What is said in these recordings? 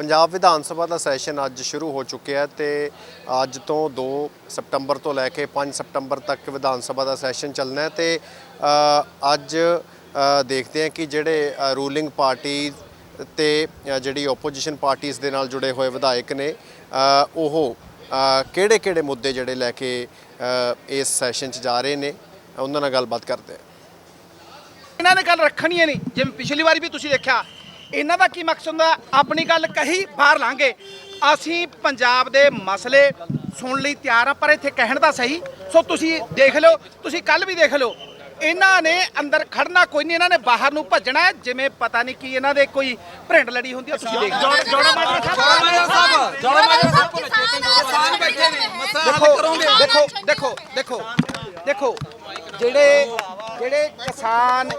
ਪੰਜਾਬ ਵਿਧਾਨ ਸਭਾ ਦਾ session ਅੱਜ ਸ਼ੁਰੂ ਹੋ ਚੁੱਕਿਆ ਹੈ ਤੇ ਅੱਜ ਤੋਂ 2 ਸਤੰਬਰ ਤੋਂ ਲੈ ਕੇ 5 ਸਪਟੰਬਰ ਤੱਕ ਵਿਧਾਨ ਸਭਾ ਦਾ ਸੈਸ਼ਨ ਚੱਲਣਾ ਹੈ ਤੇ ਅੱਜ ਦੇਖਦੇ ਹਾਂ ਕਿ ਜਿਹੜੇ ਰੂਲਿੰਗ ਪਾਰਟੀ ਤੇ ਜਿਹੜੀ ਆਪੋਜੀਸ਼ਨ ਪਾਰਟੀਆਂ ਦੇ ਨਾਲ ਜੁੜੇ ਹੋਏ ਵਿਧਾਇਕ ਨੇ ਉਹ ਕਿਹੜੇ ਕਿਹੜੇ ਮੁੱਦੇ ਜਿਹੜੇ ਲੈ ਕੇ ਇਸ ਸੈਸ਼ਨ 'ਚ ਜਾ ਰਹੇ ਨੇ, ਉਹਨਾਂ ਨਾਲ ਗੱਲਬਾਤ ਕਰਦੇ ਹਾਂ। ਇਹਨਾਂ ਨੇ ਗੱਲ ਰੱਖਣੀ ਹੈ ਨਹੀਂ। ਜਿਵੇਂ ਪਿਛਲੀ ਵਾਰੀ ਵੀ ਤੁਸੀਂ ਦੇਖਿਆ ਇਹਨਾਂ ਦਾ ਕੀ ਮਕਸਦ ਹੁੰਦਾ? ਆਪਣੀ ਗੱਲ ਕਹੀ ਬਾਹਰ ਲਾਂਗੇ। ਅਸੀਂ ਪੰਜਾਬ ਦੇ ਮਸਲੇ ਸੁਣਨ ਲਈ ਤਿਆਰ ਆ ਪਰ ਇੱਥੇ ਕਹਿਣ ਦਾ ਸਹੀ। ਸੋ ਤੁਸੀਂ ਦੇਖ ਲਓ ਤੁਸੀਂ ਕੱਲ ਵੀ ਦੇਖ ਲਓ। ਇਹਨਾਂ ਨੇ ਅੰਦਰ ਖੜਨਾ ਕੋਈ ਨਹੀਂ ਇਹਨਾਂ ਨੇ ਬਾਹਰ ਨੂੰ ਭੱਜਣਾ ਹੈ। ਜਿਵੇਂ ਪਤਾ ਨਹੀਂ ਕੀ ਇਹਨਾਂ ਦੇ ਕੋਈ ਭਰਿੰਡ ਲੜੀ ਹੁੰਦੀ ਆ ਤੁਸੀਂ ਦੇਖ ਲਓ। ਜੋੜਾ ਮਾਜਰਾ ਸਾਹਿਬ। ਜੋੜਾ ਮਾਜਰਾ ਸਾਹਿਬ। ਕਿਸਾਨ ਬੈਠੇ ਨੇ। ਦੇਖੋ ਦੇਖੋ ਦੇਖੋ ਦੇਖੋ ਦੇਖੋ। ਜਿਹੜੇ ਜਿਹੜੇ ਕਿਸਾਨ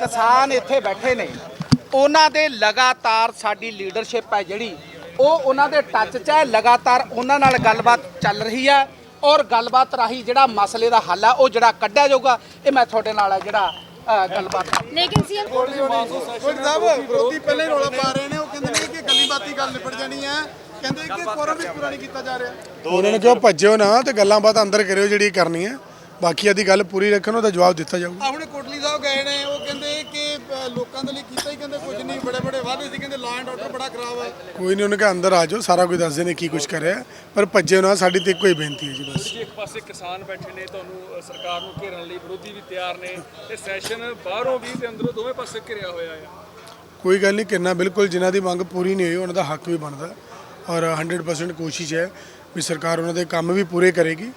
ਕਿਸਾਨ ਇੱਥੇ ਬੈਠੇ ਨੇ ਉਹਨਾਂ ਦੇ ਲਗਾਤਾਰ ਸਾਡੀ ਲੀਡਰਸ਼ਿਪ ਹੈ ਜਿਹੜੀ ਉਹ ਉਹਨਾਂ ਦੇ ਟੱਚ 'ਚ ਹੈ ਲਗਾਤਾਰ ਉਹਨਾਂ ਨਾਲ ਗੱਲਬਾਤ ਚੱਲ ਰਹੀ ਹੈ ਔਰ ਗੱਲਬਾਤ ਰਾਹੀਂ ਜਿਹੜਾ ਮਸਲੇ ਦਾ ਹੱਲ ਆ ਉਹ ਜਿਹੜਾ ਕੱਢਿਆ ਜਾਊਗਾ ਇਹ ਮੈਂ ਤੁਹਾਡੇ ਨਾਲ ਹੈ ਜਿਹੜਾ ਗੱਲਬਾਤ ਲੇਕਿਨ ਸੀਐਮ ਗੁਰ ਸਾਹਿਬ ਵਿਰੋਧੀ ਪਹਿਲੇ ਰੌਲਾ ਪਾ ਰਹੇ ਨੇ ਉਹ ਕਹਿੰਦੇ ਨੇ ਕਿ ਗੱਲੀ ਬਾਤੀ ਗੱਲ ਨਿਪਟ ਜਾਣੀ ਹੈ। ਕਹਿੰਦੇ ਕਿ ਕੋਰਮ ਵੀ ਪੂਰਾ ਨਹੀਂ ਕੀਤਾ ਜਾ ਰਿਹਾ। ਉਹਨਾਂ ਨੇ ਕਿਹਾ ਭੱਜਿਓ ਨਾ ਤੇ ਗੱਲਾਂ ਬਾਤਾਂ ਅੰਦਰ ਕਰਿਓ ਜਿਹੜੀ ਕਰਨੀ ਹੈ। ਬਾਕੀ ਦੀ ਗੱਲ ਪੂਰੀ ਰੱਖਣ ਉਹਦਾ ਜਵਾਬ ਦਿੱਤਾ ਜਾਊਗਾ। ਆ ਹੁਣ ਕੋਟਲੀ ਸਾਹਿਬ ਗਏ ਨੇ ਉਹ ਕਹਿੰਦੇ ਲੋਕਾਂ ਦੇ ਲਈ ਕੀਤਾ ਹੀ ਕਹਿੰਦੇ ਕੁਝ ਨਹੀਂ ਬੜੇ ਬੜੇ ਵਾਅਦੇ ਸੀ ਕਹਿੰਦੇ ਲਾਅ ਐਂਡ ਆਰਡਰ ਬੜਾ ਖਰਾਬ ਹੈ ਕੋਈ ਨਹੀਂ ਉਹਨੇ ਕਿਹਾ ਅੰਦਰ ਆ ਜਾਓ ਸਾਰਾ ਕੁਝ ਦੱਸਦੇ ਨੇ ਕੀ ਕੁਝ ਕਰਿਆ। ਪਰ ਭੱਜਿਓ ਨਾ ਸਾਡੀ ਤੇ ਹੀ ਬੇਨਤੀ ਹੈ ਜੀ ਬਸ। ਜੀ ਇੱਕ ਪਾਸੇ ਕਿਸਾਨ ਬੈਠੇ ਨੇ ਤੁਹਾਨੂੰ ਸਰਕਾਰ ਨੂੰ ਘੇਰਨ ਲਈ ਵਿਰੋਧੀ ਵੀ ਤਿਆਰ ਨੇ ਤੇ ਸੈਸ਼ਨ ਬਾਹਰੋਂ ਵੀ ਤੇ ਅੰਦਰੋਂ ਦੋਵੇਂ ਪਾਸੇ ਘਿਰਿਆ ਹੋਇਆ ਆ। ਕੋਈ ਗੱਲ ਨਹੀਂ ਕਿੰਨਾ ਬਿਲਕੁਲ ਜਿਨ੍ਹਾਂ ਦੀ ਮੰਗ ਪੂਰੀ ਨਹੀਂ ਹੋਈ ਉਹਨਾਂ ਦਾ ਹੱਕ ਵੀ ਬਣਦਾ। ਔਰ 100% ਕੋਸ਼ਿਸ਼ ਹੈ ਵੀ ਸਰਕਾਰ ਉਹਨਾਂ ਦੇ ਕੰਮ ਵੀ ਪੂਰੇ ਕਰੇਗੀ।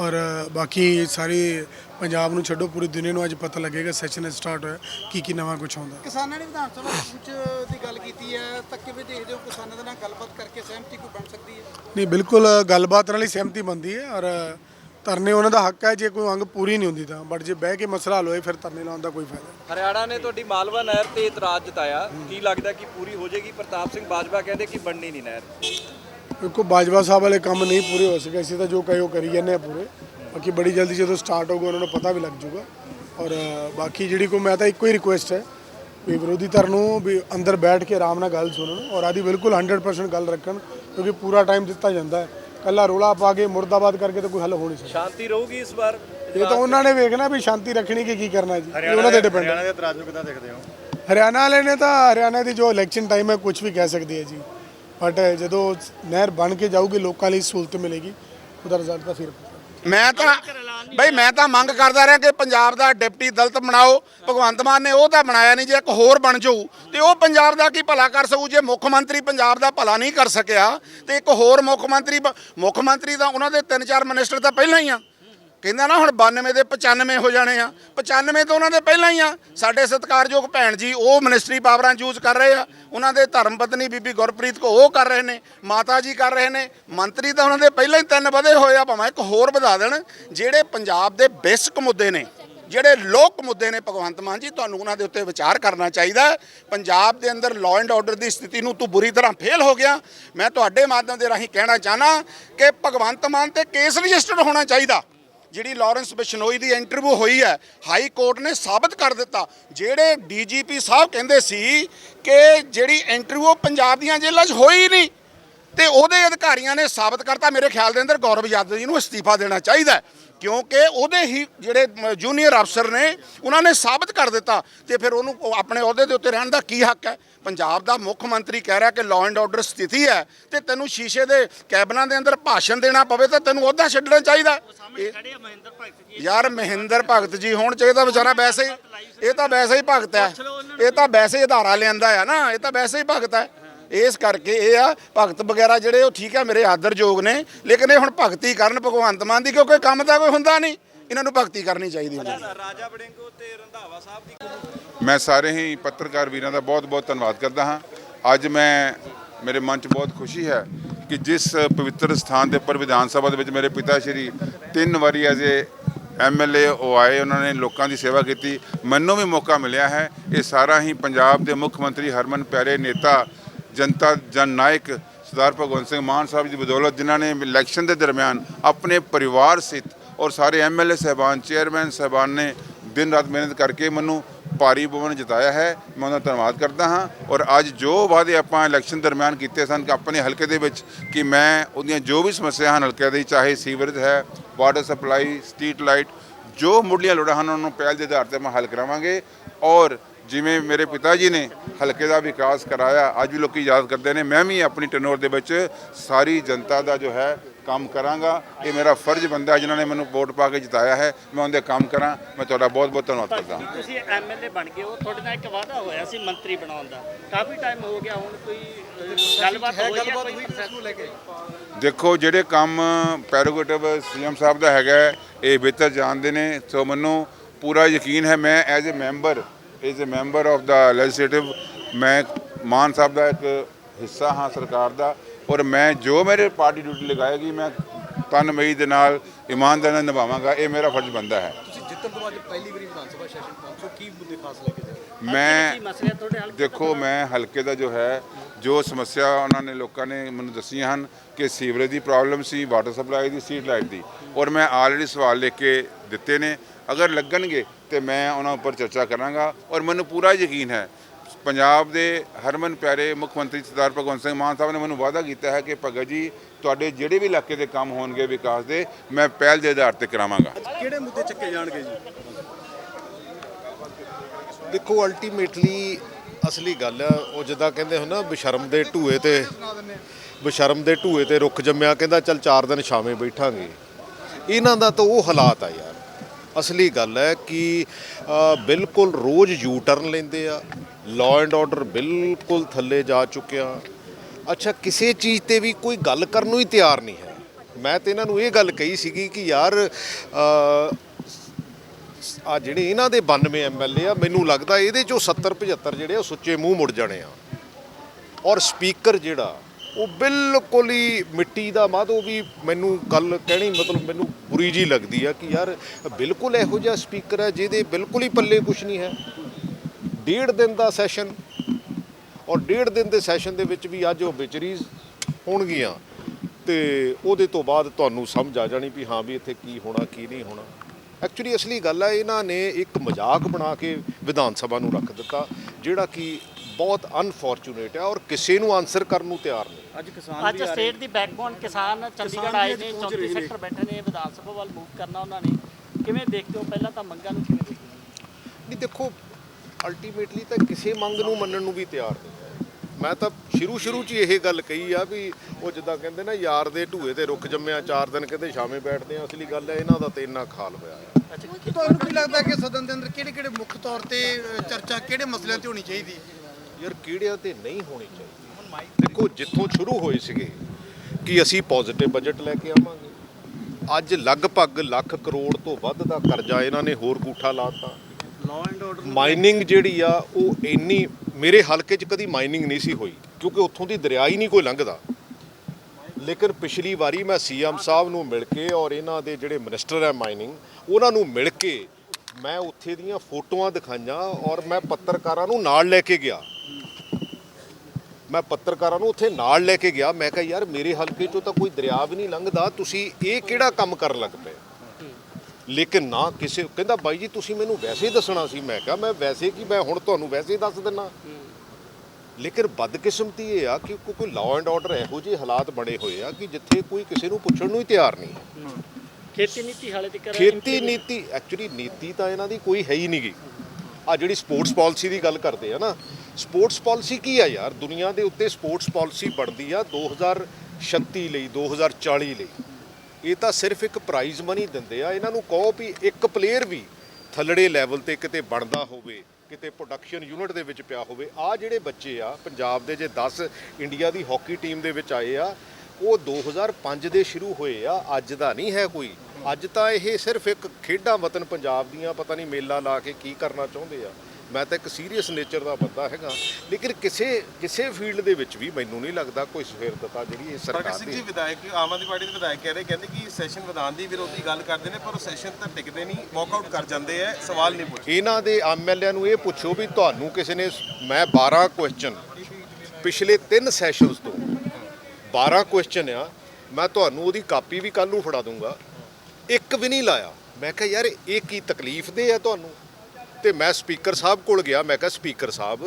ਔਰ ਬਾਕੀ ਸਾਰੀ ਪੰਜਾਬ ਨੂੰ ਛੱਡੋ ਪੂਰੀ ਦੁਨੀਆ ਨੂੰ ਅੱਜ ਪਤਾ ਲੱਗੇਗਾ ਸੈਸ਼ਨ ਸਟਾਰਟ ਹੋਇਆ ਕੀ ਕੀ ਨਵਾਂ ਕੁਝ ਆਉਂਦਾ। ਕਿਸਾਨਾਂ ਨੇ ਵਿਧਾਨ ਸਭਾ ਵਿੱਚ ਦੀ ਗੱਲ ਕੀਤੀ ਹੈ ਤਾਂ ਕਿਵੇਂ ਦੇਖਦੇ ਹੋ ਕਿਸਾਨਾਂ ਦੇ ਨਾਲ ਗੱਲਬਾਤ ਕਰਕੇ ਸਹਿਮਤੀ ਕੋਈ ਬਣ ਸਕਦੀ ਹੈ? ਨਹੀਂ ਬਿਲਕੁਲ ਗੱਲਬਾਤ ਨਾਲ ਹੀ ਸਹਿਮਤੀ ਬਣਦੀ ਹੈ ਔਰ ਧਰਨੇ ਉਹਨਾਂ ਦਾ ਹੱਕ ਹੈ ਜੇ ਕੋਈ ਅੰਗ ਪੂਰੀ ਨਹੀਂ ਹੁੰਦੀ ਤਾਂ। ਬਟ ਜੇ ਬਹਿ ਕੇ ਮਸਲਾ ਹੱਲ ਹੋਏ ਫਿਰ ਧਰਨੇ ਲਾਉਣ ਦਾ ਕੋਈ ਫਾਇਦਾ ਨਹੀਂ। ਹਰਿਆਣਾ ਨੇ ਤੁਹਾਡੀ ਮਾਲਵਾ ਨਹਿਰ ਤੇ ਇਤਰਾਜ਼ ਜਤਾਇਆ। ਕੀ ਲੱਗਦਾ ਕਿ ਪੂਰੀ ਹੋ ਜਾਏਗੀ? ਪ੍ਰਤਾਪ ਸਿੰਘ ਬਾਜਵਾ ਕਹਿੰਦੇ ਕਿ ਬਣਨੀ ਨਹੀਂ ਨਹਿਰ। ਦੇਖੋ ਬਾਜਵਾ ਸਾਹਿਬ ਵਾਲੇ ਕੰਮ ਨਹੀਂ ਪੂਰੇ ਹੋ ਸਕੇ ਅਸੀਂ ਤਾਂ ਜੋ ਕਹੇ ਉਹ ਕਰੀ ਜਾਂਦੇ ਆ ਪੂਰੇ। ਬਾਕੀ ਬੜੀ ਜਲਦੀ ਜਦੋਂ ਸਟਾਰਟ ਹੋਊਗਾ ਉਹਨਾਂ ਨੂੰ ਪਤਾ ਵੀ ਲੱਗ ਜਾਊਗਾ। ਔਰ ਬਾਕੀ ਜਿਹੜੀ ਕੋ ਮੈਂ ਤਾਂ ਇੱਕੋ ਹੀ ਰਿਕੁਐਸਟ ਹੈ ਵੀ ਵਿਰੋਧੀ ਧਿਰ ਨੂੰ ਵੀ ਅੰਦਰ ਬੈਠ ਕੇ ਆਰਾਮ ਨਾਲ ਗੱਲ ਸੁਣਨ ਔਰ ਆਦੀ ਬਿਲਕੁਲ 100% ਗੱਲ ਰੱਖਣ ਕਿਉਂਕਿ ਪੂਰਾ ਟਾਈਮ ਦਿੱਤਾ ਜਾਂਦਾ ਹੈ। ਕੱਲਾ ਰੋਲਾ ਪਾ ਕੇ ਮੁਰਦਾਬਾਦ ਕਰਕੇ ਤਾਂ ਕੋਈ ਹੱਲ ਹੋ ਨਹੀਂ ਸਕਦਾ। ਸ਼ਾਂਤੀ ਰਹੂਗੀ ਇਸ ਵਾਰ? ਇਹ ਤਾਂ ਉਹਨਾਂ ਨੇ ਵੇਖਣਾ ਵੀ ਸ਼ਾਂਤੀ ਰੱਖਣੀ ਕਿ ਕੀ ਕਰਨਾ ਜੀ ਇਹ ਉਹਨਾਂ ਤੇ ਡਿਪੈਂਡ ਹੈ। ਹਰਿਆਣਾ ਦੇ ਇਤਰਾਜ਼ ਨੂੰ ਕਿੱਦਾਂ ਦੇਖਦੇ ਹੋ? ਹਰਿਆਣਾ ਵਾਲੇ ਨੇ ਤਾਂ ਹਰਿਆਣਾ ਦੀ ਜੋ ਇਲੈਕਸ਼ਨ ਟਾਈਮ ਹੈ ਕੁਝ ਵੀ ਕਹਿ ਸਕਦੀ ਹੈ ਜੀ। ਬਟ ਜਦੋਂ ਨਹਿਰ ਬਣ ਕੇ ਜਾਊਗੀ, ਲੋਕਾਂ ਲਈ ਸਹੂਲਤ ਮਿਲੇਗੀ, ਉਹਦਾ ਰਿਜ਼ਲਟ ਤਾਂ ਫਿਰ ਮੈਂ ਤਾਂ ਬਈ, ਮੈਂ ਤਾਂ ਮੰਗ ਕਰਦਾ ਰਿਹਾ ਕਿ ਪੰਜਾਬ ਦਾ ਡਿਪਟੀ ਦਲਤ ਬਣਾਓ। ਭਗਵੰਤ ਮਾਨ ਨੇ ਉਹ ਤਾਂ ਬਣਾਇਆ ਨਹੀਂ, ਜੇ ਇੱਕ ਹੋਰ ਬਣ ਜਾਊ, ਤੇ ਉਹ ਪੰਜਾਬ ਦਾ ਕੀ ਭਲਾ ਕਰ ਸਕੂ? ਜੇ ਮੁੱਖ ਮੰਤਰੀ ਪੰਜਾਬ ਦਾ ਭਲਾ ਨਹੀਂ ਕਰ ਸਕਿਆ, ਤੇ ਇੱਕ ਹੋਰ ਮੁੱਖ ਮੰਤਰੀ ਬ- ਮੁੱਖ ਮੰਤਰੀ ਤਾਂ ਉਹਨਾਂ ਦੇ ਤਿੰਨ ਚਾਰ ਮਿਨਿਸਟਰ ਤਾਂ ਪਹਿਲਾਂ ਹੀ ਆ। ਕਹਿੰਦਾ ਨਾ ਹੁਣ 92 ਦੇ 95 ਹੋ ਜਾਣੇ ਆ। 95 ਤਾਂ ਉਹਨਾਂ ਦੇ ਪਹਿਲਾਂ ਹੀ ਆ। ਸਾਡੇ ਸਤਿਕਾਰਯੋਗ ਭੈਣ ਜੀ, ਉਹ ਮਿਨਿਸਟਰੀ ਪਾਵਰਾਂ ਯੂਜ਼ ਕਰ ਰਹੇ ਆ। ਉਹਨਾਂ ਦੇ ਧਰਮ ਪਤਨੀ ਬੀਬੀ ਗੁਰਪ੍ਰੀਤ ਕੋ ਉਹ ਕਰ ਰਹੇ ਨੇ। ਮਾਤਾ ਜੀ ਕਰ ਰਹੇ ਨੇ। ਮੰਤਰੀ ਤਾਂ ਉਹਨਾਂ ਦੇ ਪਹਿਲਾਂ ਹੀ ਤਿੰਨ ਵਧੇ ਹੋਏ ਆ, ਭਾਵੇਂ ਇੱਕ ਹੋਰ ਵਧਾ ਦੇਣ। ਜਿਹੜੇ ਪੰਜਾਬ ਦੇ ਬੇਸਿਕ ਮੁੱਦੇ ਨੇ, ਜਿਹੜੇ ਲੋਕ ਮੁੱਦੇ ਨੇ, ਭਗਵੰਤ ਮਾਨ ਜੀ, ਤੁਹਾਨੂੰ ਉਹਨਾਂ ਦੇ ਉੱਤੇ ਵਿਚਾਰ ਕਰਨਾ ਚਾਹੀਦਾ ਪੰਜਾਬ ਦੇ ਅੰਦਰ ਲਾਅ ਐਂਡ ਆਰਡਰ ਦੀ ਸਥਿਤੀ ਨੂੰ ਤੂੰ ਬੁਰੀ ਤਰ੍ਹਾਂ ਫੇਲ ਹੋ ਗਿਆ। ਮੈਂ ਤੁਹਾਡੇ ਮਾਧਿਅਮ ਦੇ ਰਾਹੀਂ ਕਹਿਣਾ ਚਾਹਨਾ ਕਿ ਭਗਵੰਤ ਮਾਨ ਤੇ ਕੇਸ ਰਜਿਸਟਰਡ ਹੋਣਾ ਚਾਹੀਦਾ। ਜਿਹੜੀ ਲਾਰੈਂਸ ਬਿਸ਼ਨੋਈ ਦੀ ਇੰਟਰਵਿਊ ਹੋਈ ਹੈ, ਹਾਈ ਕੋਰਟ ਨੇ ਸਾਬਤ ਕਰ ਦਿੱਤਾ। ਜਿਹੜੇ ਡੀਜੀਪੀ ਸਾਹਿਬ ਕਹਿੰਦੇ ਸੀ ਕਿ ਜਿਹੜੀ ਇੰਟਰਵਿਊ ਪੰਜਾਬ ਦੀਆਂ ਜੇਲ੍ਹਾਂ 'ਚ ਹੋਈ ਨਹੀਂ, ਤੇ ਉਹਦੇ ਅਧਿਕਾਰੀਆਂ ਨੇ ਸਾਬਤ ਕਰਤਾ। ਮੇਰੇ ਖਿਆਲ ਦੇ ਅੰਦਰ ਗੌਰਵ ਯਾਦਵ ਜੀ ਨੂੰ ਅਸਤੀਫਾ ਦੇਣਾ ਚਾਹੀਦਾ ਕਿਉਂਕਿ ਉਹਦੇ ਹੀ ਜਿਹੜੇ ਜੂਨੀਅਰ ਅਫਸਰ ਨੇ, ਉਹਨਾਂ ਨੇ ਸਾਬਤ ਕਰ ਦਿੱਤਾ, ਤੇ ਫਿਰ ਉਹਨੂੰ ਆਪਣੇ ਅਹੁਦੇ ਦੇ ਉੱਤੇ ਰਹਿਣ ਦਾ ਕੀ ਹੱਕ ਹੈ? ਪੰਜਾਬ ਦਾ ਮੁੱਖ ਮੰਤਰੀ ਕਹਿ ਰਿਹਾ ਕਿ ਲਾਅ ਐਂਡ ਆਰਡਰ ਸਥਿਤੀ ਹੈ ਤੇ ਤੈਨੂੰ ਸ਼ੀਸ਼ੇ ਦੇ ਕੈਬਨਾਂ ਦੇ ਅੰਦਰ ਭਾਸ਼ਣ ਦੇਣਾ ਪਵੇ ਤਾਂ ਤੈਨੂੰ ਅਹੁਦਾ ਛੱਡਣਾ ਚਾਹੀਦਾ। ਯਾਰ ਮਹਿੰਦਰ ਭਗਤ ਜੀ ਹੋਣ ਚਾਹੀਦਾ ਵਿਚਾਰਾ ਵੈਸੇ ਹੀ। ਇਹ ਤਾਂ ਵੈਸੇ ਹੀ ਭਗਤ ਹੈ। ਇਹ ਤਾਂ ਵੈਸੇ ਹੀ ਆਧਾਰਾ ਲਿਆਂਦਾ ਹੈ ਨਾ। ਇਹ ਤਾਂ ਵੈਸੇ ਹੀ ਭਗਤ ਹੈ। ਇਸ ਕਰਕੇ ਇਹ ਆ ਭਗਤ ਵਗੈਰਾ ਜਿਹੜੇ ਉਹ ਠੀਕ ਹੈ ਮੇਰੇ ਆਦਰਯੋਗ ਨੇ। ਲੇਕਿਨ ਇਹ ਹੁਣ ਭਗਤੀ ਕਰਨ ਭਗਵੰਤ ਮਾਨ ਦੀ ਕਿਉਂਕਿ ਕੰਮ ਤਾਂ ਕੋਈ ਹੁੰਦਾ ਨਹੀਂ। ਇਹਨਾਂ ਨੂੰ ਭਗਤੀ ਕਰਨੀ ਚਾਹੀਦੀ ਹੁੰਦੀ ਹੈ। ਰਾਜਾ ਵੜਿੰਗੋ ਤੇ ਰੰਧਾਵਾ ਸਾਹਿਬ ਦੀ ਮੈਂ ਸਾਰੇ ਹੀ ਪੱਤਰਕਾਰ ਵੀਰਾਂ ਦਾ ਬਹੁਤ-ਬਹੁਤ ਧੰਨਵਾਦ ਕਰਦਾ ਹਾਂ। ਅੱਜ ਮੈਂ ਮੇਰੇ ਮਨ 'ਚ ਬਹੁਤ ਖੁਸ਼ੀ ਹੈ ਕਿ ਜਿਸ ਪਵਿੱਤਰ ਸਥਾਨ ਦੇ ਉੱਪਰ ਵਿਧਾਨ ਸਭਾ ਦੇ ਵਿੱਚ ਮੇਰੇ ਪਿਤਾ ਸ਼੍ਰੀ ਤਿੰਨ ਵਾਰੀ ਐਜ਼ ਏ ਐਮਐਲਏ ਉਹ ਆਏ ਉਹਨਾਂ ਨੇ ਲੋਕਾਂ ਦੀ ਸੇਵਾ ਕੀਤੀ। ਮੈਨੂੰ ਵੀ ਮੌਕਾ ਮਿਲਿਆ ਹੈ। ਇਹ ਸਾਰਾ ਹੀ ਪੰਜਾਬ ਦੇ ਮੁੱਖ ਮੰਤਰੀ ਹਰਮਨ ਪਿਆਰੇ ਨੇਤਾ ਜਨਤਾ ਜਨ ਨਾਇਕ ਸਰਦਾਰ ਭਗਵੰਤ ਸਿੰਘ ਮਾਨ ਸਾਹਿਬ ਦੀ ਬਦੌਲਤ ਜਿਨ੍ਹਾਂ ਨੇ ਇਲੈਕਸ਼ਨ ਦੇ ਦਰਮਿਆਨ ਆਪਣੇ ਪਰਿਵਾਰ ਸਿੱਤ ਔਰ ਸਾਰੇ ਐਮਐਲਏ ਸਹਿਬਾਨ, ਚੇਅਰਮੈਨ ਸਹਿਬਾਨ ਨੇ ਦਿਨ ਰਾਤ ਮਿਹਨਤ ਕਰਕੇ ਮੈਨੂੰ ਭਾਰੀ ਬਹੁਮਤ ਜਿਤਾਇਆ ਹੈ। ਮੈਂ ਉਹਨਾਂ ਦਾ ਧੰਨਵਾਦ ਕਰਦਾ ਹਾਂ ਔਰ ਅੱਜ ਜੋ ਵਾਅਦੇ ਆਪਾਂ ਇਲੈਕਸ਼ਨ ਦਰਮਿਆਨ ਕੀਤੇ ਸਨ ਕਿ ਆਪਣੇ ਹਲਕੇ ਦੇ ਵਿੱਚ ਕਿ ਮੈਂ ਉਹਦੀਆਂ ਜੋ ਵੀ ਸਮੱਸਿਆ ਹਨ ਹਲਕੇ ਦੀ, ਚਾਹੇ ਸੀਵਰੇਜ ਹੈ, ਵਾਟਰ ਸਪਲਾਈ, ਸਟਰੀਟ ਲਾਈਟ, ਜੋ ਮੁੱਢਲੀਆਂ ਲੋੜਾਂ ਹਨ ਉਹਨਾਂ ਨੂੰ ਪਹਿਲ ਦੇ ਆਧਾਰ ਤੇ ਮੈਂ ਹੱਲ ਕਰਾਵਾਂਗੇ। ਔਰ ਜਿਵੇਂ ਮੇਰੇ ਪਿਤਾ ਜੀ ਨੇ ਹਲਕੇ ਦਾ ਵਿਕਾਸ ਕਰਾਇਆ, ਅੱਜ ਵੀ ਲੋਕੀ ਯਾਦ ਕਰਦੇ ਨੇ, ਮੈਂ ਵੀ ਆਪਣੀ ਟਨੋਰ ਦੇ ਵਿੱਚ ਸਾਰੀ ਜਨਤਾ ਦਾ ਜੋ ਹੈ ਕੰਮ ਕਰਾਂਗਾ। ਇਹ ਮੇਰਾ ਫਰਜ਼ ਬੰਦਾ ਜਿਨ੍ਹਾਂ ਨੇ ਮੈਨੂੰ ਵੋਟ ਪਾ ਕੇ ਜਿਤਾਇਆ ਹੈ। ਮੈਂ ਉਹਦੇ ਕੰਮ ਕਰਾਂ। ਮੈਂ ਤੁਹਾਡਾ ਬਹੁਤ ਬਹੁਤ ਧੰਨਵਾਦ ਕਰਦਾ ਹਾਂ। ਤੁਸੀਂ ਐਮਐਲਏ ਬਣ ਗਏ ਹੋ। ਤੁਹਾਡੇ ਨਾਲ ਇੱਕ ਵਾਅਦਾ ਹੋਇਆ ਸੀ ਮੰਤਰੀ ਬਣਾਉਣ ਦਾ। ਕਾਫੀ ਟਾਈਮ ਹੋ ਗਿਆ ਹੁਣ ਕੋਈ ਗੱਲਬਾਤ ਹੋਈ ਹੈ ਕੋਈ? process? ਲੈ ਕੇ ਦੇਖੋ ਜਿਹੜੇ ਕੰਮ ਪੈਰੋਗੇਟਿਵ ਸੀਐਮ ਸਾਹਿਬ ਦਾ ਹੈਗਾ ਇਹ ਬਿਹਤਰ ਜਾਣਦੇ ਨੇ। ਸੋ ਮੈਨੂੰ ਪੂਰਾ ਯਕੀਨ ਹੈ ਮੈਂ as a member as a member of the legislative ਮੈਂ ਮਾਨ ਸਾਹਿਬ ਦਾ ਇੱਕ ਹਿੱਸਾ ਹਾਂ ਸਰਕਾਰ ਦਾ। ਔਰ ਮੈਂ ਜੋ ਮੇਰੇ ਪਾਰਟੀ ਡਿਊਟੀ ਲਗਾਏਗੀ ਮੈਂ ਤਨਮਈ ਦੇ ਨਾਲ ਇਮਾਨਦਾਰੀ ਨਾਲ ਨਿਭਾਵਾਂਗਾ ਇਹ ਮੇਰਾ ਫਰਜ਼ ਬੰਦਾ ਹੈ। ਤੁਸੀਂ ਜਿੱਤਣ ਤੋਂ ਬਾਅਦ ਪਹਿਲੀ ਵਾਰੀ ਵਿਧਾਨ ਸਭਾ ਸੈਸ਼ਨ ਪਹੁੰਚੋ ਕੀ ਮੁੱਦੇ ਖਾਸ ਲੈ ਕੇ ਮੈਂ ਕੀ ਮਸਲੇ ਆ ਤੁਹਾਡੇ? ਹੱਲ ਦੇਖੋ ਮੈਂ ਹਲਕੇ ਦਾ ਜੋ ਹੈ ਜੋ ਸਮੱਸਿਆ ਉਹਨਾਂ ਨੇ ਲੋਕਾਂ ਨੇ ਮੈਨੂੰ ਦੱਸੀਆਂ ਹਨ ਕਿ ਸੀਵਰੇਜ ਦੀ ਪ੍ਰੋਬਲਮ ਸੀ ਵਾਟਰ ਸਪਲਾਈ ਦੀ ਸਟਰੀਟ ਲਾਈਟ ਦੀ। ਔਰ ਮੈਂ ਆਲਰੇਡੀ ਸਵਾਲ ਲਿਖ ਕੇ ਦਿੱਤੇ ਨੇ। ਅਗਰ ਲੱਗਣਗੇ ਤੇ ਮੈਂ ਉਹਨਾਂ ਉੱਪਰ ਚਰਚਾ ਕਰਾਂਗਾ। ਔਰ ਮੈਨੂੰ ਪੂਰਾ ਯਕੀਨ ਹੈ ਪੰਜਾਬ ਦੇ ਹਰਮਨ ਪਿਆਰੇ ਮੁੱਖ ਮੰਤਰੀ ਸਰਦਾਰ ਭਗਵੰਤ ਸਿੰਘ ਮਾਨ ਸਾਹਿਬ ਨੇ ਮੈਨੂੰ ਵਾਅਦਾ ਕੀਤਾ ਹੈ ਕਿ ਭਗਤ ਜੀ, ਤੁਹਾਡੇ ਜਿਹੜੇ ਵੀ ਇਲਾਕੇ ਦੇ ਕੰਮ ਹੋਣਗੇ ਵਿਕਾਸ ਦੇ, ਮੈਂ ਪਹਿਲ ਦੇ ਆਧਾਰ ਤੇ ਕਰਾਵਾਂਗਾ। ਕਿਹੜੇ ਮੁੱਦੇ ਚੱਕੇ ਜਾਣਗੇ ਜੀ? ਦੇਖੋ ਅਲਟੀਮੇਟਲੀ ਅਸਲੀ ਗੱਲ ਹੈ ਉਹ ਜਿੱਦਾਂ ਕਹਿੰਦੇ ਹੋ ਨਾ, ਬਸ਼ਰਮ ਦੇ ਢੂਏ ਤੇ, ਬਸ਼ਰਮ ਦੇ ਢੂਏ ਤੇ ਰੁੱਖ ਜੰਮਿਆ, ਕਹਿੰਦਾ ਚੱਲ ਚਾਰ ਦਿਨ ਛਾਵੇਂ ਬੈਠਾਂਗੇ। ਇਹਨਾਂ ਦਾ ਤਾਂ ਉਹ ਹਾਲਾਤ ਆ ਯਾਰ। ਅਸਲੀ ਗੱਲ ਹੈ ਕਿ ਬਿਲਕੁਲ ਰੋਜ਼ ਯੂ ਟਰਨ ਲੈਂਦੇ ਆ ਲਾਅ ਐਂਡ ਆਰਡਰ ਬਿਲਕੁਲ ਥੱਲੇ ਜਾ ਚੁੱਕਿਆ। ਅੱਛਾ, ਕਿਸੇ ਚੀਜ਼ ਤੇ ਵੀ ਕੋਈ ਗੱਲ ਕਰਨ ਨੂੰ ਹੀ ਤਿਆਰ ਨਹੀਂ ਹੈ। ਮੈਂ ਤੇ ਇਹਨਾਂ ਨੂੰ ਇਹ ਗੱਲ ਕਹੀ ਸੀਗੀ ਕਿ ਯਾਰ ਆ ਜਿਹੜੇ ਇਹਨਾਂ ਦੇ 92 ਐਮਐਲਏ ਆ, ਮੈਨੂੰ ਲੱਗਦਾ ਇਹਦੇ ਚੋਂ 70 75 ਜਿਹੜੇ ਆ, ਉਹ ਸੁੱਚੇ ਮੂੰਹ ਮੁੜ ਜਾਣੇ ਆ। ਔਰ ਸਪੀਕਰ ਜਿਹੜਾ, ਉਹ ਬਿਲਕੁਲ ਹੀ ਮਿੱਟੀ ਦਾ ਮੱਧ ਵੀ ਮੈਨੂੰ ਗੱਲ ਕਹਿਣੀ ਮਤਲਬ ਮੈਨੂੰ ਬੁਰੀ ਜੀ ਲੱਗਦੀ ਆ ਕਿ ਯਾਰ, ਬਿਲਕੁਲ ਇਹੋ ਜਿਹਾ ਸਪੀਕਰ ਹੈ ਜਿਹਦੇ ਬਿਲਕੁਲ ਹੀ ਪੱਲੇ ਕੁਝ ਨਹੀਂ ਹੈ। ਡੇਢ ਦਿਨ ਦਾ ਸੈਸ਼ਨ ਔਰ ਡੇਢ ਦਿਨ ਦੇ ਸੈਸ਼ਨ ਦੇ ਵਿੱਚ ਵੀ ਅੱਜ ਉਹ ਵਿਚਰੀਜ਼ ਹੋਣਗੀਆਂ ਤੇ ਉਹਦੇ ਤੋਂ ਬਾਅਦ ਤੁਹਾਨੂੰ ਸਮਝ ਆ ਜਾਣੀ ਵੀ ਹਾਂ ਵੀ ਇੱਥੇ ਕੀ ਹੋਣਾ ਕੀ ਨਹੀਂ ਹੋਣਾ। ਐਕਚੁਅਲੀ ਅਸਲੀ ਗੱਲ ਹੈ ਇਹਨਾਂ ਨੇ ਇੱਕ ਮਜ਼ਾਕ ਬਣਾ ਕੇ ਵਿਧਾਨ ਸਭਾ ਨੂੰ ਰੱਖ ਦਿੱਤਾ ਜਿਹੜਾ ਕਿ ਬਹੁਤ ਅਨਫੋਰਚੂਨੇਟ ਹੈ ਔਰ ਕਿਸੇ ਨੂੰ ਆਨਸਰ ਕਰਨ ਨੂੰ ਤਿਆਰ ਨਹੀਂ। ਅੱਜ ਕਿਸਾਨ ਅੱਜ ਸਟੇਟ ਦੀ ਬੈਕਬੋਨ ਕਿਸਾਨ ਚੰਡੀਗੜ੍ਹ ਆਏ ਨੇ 34 ਸੈਕਟਰ ਬੈਠੇ ਨੇ ਵਿਧਾਨ ਸਭਾ ਵੱਲ ਮੂਵ ਕਰਨਾ ਉਹਨਾਂ ਨੇ। ਕਿਵੇਂ ਦੇਖਦੇ ਹੋ? ਪਹਿਲਾਂ ਤਾਂ ਮੰਗਾਂ ਨੂੰ ਕਿਵੇਂ ਦੇਖਦੇ ਹੋ? ਨਹੀਂ ਦੇਖੋ ਅਲਟੀਮੇਟਲੀ ਤਾਂ ਕਿਸੇ ਮੰਗ ਨੂੰ ਮੰਨਣ ਨੂੰ ਵੀ ਤਿਆਰ ਨਹੀਂ ਹੈ। ਮੈਂ ਤਾਂ ਸ਼ੁਰੂ ਸ਼ੁਰੂ 'ਚ ਹੀ ਇਹ ਗੱਲ ਕਹੀ ਆ ਵੀ ਉਹ ਜਿੱਦਾਂ ਕਹਿੰਦੇ ਨਾ ਯਾਰ ਦੇ ਢੂਏ ਤੇ ਰੁੱਖ ਜੰਮਿਆ ਚਾਰ ਦਿਨ ਕਹਿੰਦੇ ਸ਼ਾਮੇ ਬੈਠਦੇ ਆ ਅਸਲੀ ਗੱਲ ਹੈ ਇਹਨਾਂ ਦਾ ਤੇ ਇੰਨਾ ਖਾਲ ਹੋਇਆ ਹੈ ਤੁਹਾਨੂੰ ਕੀ ਲੱਗਦਾ ਕਿ ਸਦਨ ਦੇ ਅੰਦਰ ਕਿਹੜੇ ਕਿਹੜੇ ਮੁੱਖ ਤੌਰ ਤੇ ਚਰਚਾ ਕਿਹੜੇ ਮਸਲਿਆਂ ਤੇ ਹੋਣੀ ਚਾਹੀਦੀ? ਯਾਰ ਕਿਹੜਿਆਂ ਤੇ ਨਹੀਂ ਹੋਣੀ ਚਾਹੀਦੀ? ਦੇਖੋ ਜਿੱਥੋਂ ਸ਼ੁਰੂ ਹੋਏ ਸੀਗੇ ਕਿ ਅਸੀਂ ਪੋਜ਼ਿਟਿਵ ਬਜਟ ਲੈ ਕੇ ਆਵਾਂਗੇ। ਅੱਜ ਲਗਭਗ ਲੱਖ ਕਰੋੜ ਤੋਂ ਵੱਧ ਦਾ ਕਰਜ਼ਾ ਇਹਨਾਂ ਨੇ ਹੋਰ ਗੂਠਾ ਲਾਤਾ ਲਾਅ ਐਂਡ ਆਰਡਰ ਮਾਈਨਿੰਗ ਜਿਹੜੀ ਆ, ਉਹ ਇੰਨੀ ਮੇਰੇ ਹਲਕੇ 'ਚ ਕਦੀ ਮਾਈਨਿੰਗ ਨਹੀਂ ਸੀ ਹੋਈ, ਕਿਉਂਕਿ ਉੱਥੋਂ ਦੀ ਦਰਿਆ ਹੀ ਨਹੀਂ ਕੋਈ ਲੰਘਦਾ। ਲੇਕਿਨ ਪਿਛਲੀ ਵਾਰੀ ਮੈਂ ਸੀਐਮ ਸਾਹਿਬ ਨੂੰ ਮਿਲ ਕੇ ਔਰ ਇਹਨਾਂ ਦੇ ਜਿਹੜੇ ਮਿਨਿਸਟਰ ਹੈ ਮਾਈਨਿੰਗ ਉਹਨਾਂ ਨੂੰ ਮਿਲ ਕੇ ਮੈਂ ਉੱਥੇ ਦੀਆਂ ਫੋਟੋਆਂ ਦਿਖਾਈਆਂ ਔਰ ਮੈਂ ਪੱਤਰਕਾਰਾਂ ਨੂੰ ਨਾਲ ਲੈ ਕੇ ਗਿਆ। ਮੈਂ ਪੱਤਰਕਾਰਾਂ ਨੂੰ ਉੱਥੇ ਨਾਲ ਲੈ ਕੇ ਗਿਆ, ਮੈਂ ਕਿਹਾ, ਯਾਰ ਮੇਰੇ ਹਲਕੇ 'ਚੋਂ ਤਾਂ ਕੋਈ ਦਰਿਆ ਵੀ ਨਹੀਂ ਲੰਘਦਾ, ਤੁਸੀਂ ਇਹ ਕਿਹੜਾ ਕੰਮ ਕਰਨ ਲੱਗ ਪਏ? ਲੇਕਿਨ ਨਾ ਕਿਸੇ ਕਹਿੰਦਾ ਬਾਈ ਜੀ ਤੁਸੀਂ ਮੈਨੂੰ ਵੈਸੇ ਹੀ ਦੱਸਣਾ ਸੀ ਮੈਂ ਕਿਹਾ ਮੈਂ ਵੈਸੇ ਕੀ ਮੈਂ ਹੁਣ ਤੁਹਾਨੂੰ ਵੈਸੇ ਹੀ ਦੱਸ ਦਿੰਨਾ। ਲੇਕਿਨ ਬਦਕਿਸਮਤੀ ਇਹ ਆ ਕਿ ਕੋਈ ਲਾਅ ਐਂਡ ਆਰਡਰ ਇਹੋ ਜਿਹੇ ਹਾਲਾਤ ਬਣੇ ਹੋਏ ਆ ਕਿ ਜਿੱਥੇ ਕੋਈ ਕਿਸੇ ਨੂੰ ਪੁੱਛਣ ਨੂੰ ਹੀ ਤਿਆਰ ਨਹੀਂ ਖੇਤੀ ਨੀਤੀ ਹਾਲੇ ਤੱਕ ਖੇਤੀ ਨੀਤੀ ਐਕਚੁਅਲੀ ਨੀਤੀ ਤਾਂ ਇਹਨਾਂ ਦੀ ਕੋਈ ਹੈ ਹੀ ਨਹੀਂਗੀ ਆ ਜਿਹੜੀ ਸਪੋਰਟਸ ਪਾਲਿਸੀ ਦੀ ਗੱਲ ਕਰਦੇ ਆ ਨਾ ਸਪੋਰਟਸ ਪਾਲਿਸੀ ਕੀ ਆ ਯਾਰ? ਦੁਨੀਆ ਦੇ ਉੱਤੇ ਸਪੋਰਟਸ ਪਾਲਿਸੀ ਬਣਦੀ ਆ 2036 ਲਈ 2040 ਲਈ। ਇਹ ਤਾਂ ਸਿਰਫ ਇੱਕ ਪ੍ਰਾਈਜ਼ ਮਨੀ ਦਿੰਦੇ ਆ। ਇਹਨਾਂ ਨੂੰ ਕਹੋ ਵੀ ਇੱਕ ਪਲੇਅਰ ਵੀ ਥੱਲੜੇ ਲੈਵਲ ਤੇ ਕਿਤੇ ਬਣਦਾ ਹੋਵੇ, ਕਿਤੇ ਪ੍ਰੋਡਕਸ਼ਨ ਯੂਨਿਟ ਦੇ ਵਿੱਚ ਪਿਆ ਹੋਵੇ। ਆ ਜਿਹੜੇ ਬੱਚੇ ਆ, ਪੰਜਾਬ ਦੇ ਜੇ 10 ਇੰਡੀਆ ਦੀ ਹਾਕੀ ਟੀਮ ਦੇ ਵਿੱਚ ਆਏ ਆ, ਉਹ 2005 ਦੇ ਸ਼ੁਰੂ ਹੋਏ ਆ, ਅੱਜ ਦਾ ਨਹੀਂ ਹੈ ਕੋਈ। ਅੱਜ ਤਾਂ ਇਹ ਸਿਰਫ ਇੱਕ ਖੇਡਾਂ ਵਤਨ ਪੰਜਾਬ ਦੀਆਂ ਪਤਾ ਨਹੀਂ ਮੇਲਾ ਲਾ ਕੇ ਕੀ ਕਰਨਾ ਚਾਹੁੰਦੇ ਆ। ਮੈਂ ਤਾਂ ਇੱਕ ਸੀਰੀਅਸ ਨੇਚਰ ਦਾ ਬੰਦਾ ਹੈਗਾ। ਲੇਕਿਨ ਕਿਸੇ ਕਿਸੇ ਫੀਲਡ ਦੇ ਵਿੱਚ ਵੀ ਮੈਨੂੰ ਨਹੀਂ ਲੱਗਦਾ ਕੋਈ ਸਫੇਰਦਤਾ ਜਿਹੜੀ ਇਹ ਸਰਕਾਰ ਭਗਤ ਸਿੰਘ ਦੀ। ਜੀ ਵਿਧਾਇਕ ਆਮ ਆਦਮੀ ਪਾਰਟੀ ਦੇ ਵਿਧਾਇਕ ਕਹਿ ਰਹੇ ਕਹਿੰਦੇ ਕਿ ਸੈਸ਼ਨ ਵਿਧਾਨ ਦੀ ਵਿਰੋਧੀ ਗੱਲ ਕਰਦੇ ਨੇ ਪਰ ਉਹ ਸੈਸ਼ਨ ਤਾਂ ਟਿਕਦੇ ਨਹੀਂ ਵਾਕਆਊਟ ਕਰ ਜਾਂਦੇ ਐ ਸਵਾਲ ਨਹੀਂ ਪੁੱਛਦੇ। ਇਹਨਾਂ ਦੇ ਐਮਐਲਏ ਨੂੰ ਇਹ ਪੁੱਛੋ ਵੀ ਤੁਹਾਨੂੰ ਕਿਸੇ ਨੇ ਮੈਂ 12 ਕੁਐਸਚਨ ਪਿਛਲੇ 3 ਸੈਸ਼ਨਸ ਤੋਂ 12 ਕੁਐਸਚਨ ਆ ਮੈਂ ਤੁਹਾਨੂੰ ਉਹਦੀ ਕਾਪੀ ਵੀ ਕੱਲ ਨੂੰ ਫੜਾ ਦੂੰਗਾ ਇੱਕ ਵੀ ਨਹੀਂ ਲਾਇਆ। ਮੈਂ ਕਿਹਾ ਯਾਰ ਇਹ ਕੀ ਤਕਲੀਫ ਦੇ ਆ ਤੁਹਾਨੂੰ? ਤੇ ਮੈਂ ਸਪੀਕਰ ਸਾਹਿਬ ਕੋਲ ਗਿਆ ਮੈਂ ਕਿਹਾ ਸਪੀਕਰ ਸਾਹਿਬ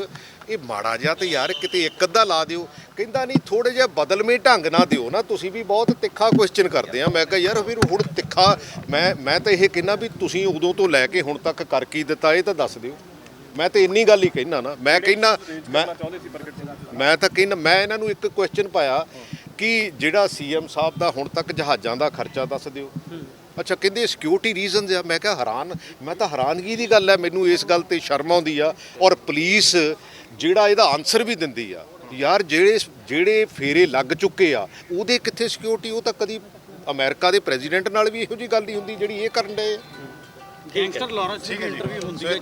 ਇਹ ਮਾੜਾ ਜਿਹਾ ਤੇ ਯਾਰ ਕਿਤੇ ਇੱਕ ਅੱਧਾ ਲਾ ਦਿਓ। ਕਹਿੰਦਾ ਨਹੀਂ ਥੋੜੇ ਜਿਹਾ ਬਦਲਵੇਂ ਢੰਗ ਨਾਲ ਦਿਓ ਨਾ ਤੁਸੀਂ ਵੀ ਬਹੁਤ ਤਿੱਖਾ ਕੁਐਸਚਨ ਕਰਦੇ ਆ। ਮੈਂ ਕਿਹਾ ਯਾਰ ਫਿਰ ਹੁਣ ਤਿੱਖਾ ਮੈਂ ਮੈਂ ਤਾਂ ਇਹ ਕਹਿਣਾ ਵੀ ਤੁਸੀਂ ਉਦੋਂ ਤੋਂ ਲੈ ਕੇ ਹੁਣ ਤੱਕ ਕਰ ਕੀ ਦਿੱਤਾ ਇਹ ਤਾਂ ਦੱਸ ਦਿਓ। ਮੈਂ ਤਾਂ ਇੰਨੀ ਗੱਲ ਹੀ ਕਹਿਣਾ ਨਾ ਮੈਂ ਕਹਿਣਾ ਮੈਂ ਮੈਂ ਤਾਂ ਕਹਿਣਾ ਮੈਂ ਇਹਨਾਂ ਨੂੰ ਇੱਕ ਕੁਐਸਚਨ ਪਾਇਆ ਕਿ ਜਿਹੜਾ ਸੀਐਮ ਸਾਹਿਬ ਦਾ ਹੁਣ ਤੱਕ ਜਹਾਜ਼ਾਂ ਦਾ ਖਰਚਾ ਦੱਸ ਦਿਓ। ਅੱਛਾ ਕਹਿੰਦੇ ਸਿਕਿਉਰਿਟੀ ਰੀਜ਼ਨਸ ਆ। ਮੈਂ ਕਿਹਾ ਹੈਰਾਨ ਮੈਂ ਤਾਂ ਹੈਰਾਨਗੀ ਦੀ ਗੱਲ ਹੈ। ਮੈਨੂੰ ਇਸ ਗੱਲ ਤੇ ਸ਼ਰਮ ਆਉਂਦੀ ਆ ਔਰ ਪੁਲਿਸ ਜਿਹੜਾ ਇਹਦਾ ਆਨਸਰ ਵੀ ਦਿੰਦੀ ਆ। ਯਾਰ ਜਿਹੜੇ ਜਿਹੜੇ ਫੇਰੇ ਲੱਗ ਚੁੱਕੇ ਆ ਉਹਦੇ ਕਿੱਥੇ ਸਿਕਿਉਰਿਟੀ ਉਹ ਤਾਂ ਕਦੀ ਅਮਰੀਕਾ ਦੇ ਪ੍ਰੈਜ਼ੀਡੈਂਟ ਨਾਲ ਵੀ ਇਹੋ ਜੀ ਗੱਲ ਨਹੀਂ ਹੁੰਦੀ ਜਿਹੜੀ ਇਹ ਕਰਨ ਦੇ ਗੈਂਗਸਟਰ ਲਾਰੈਂਸ ਦੀ ਇੰਟਰਵਿਊ ਹੁੰਦੀ ਹੈ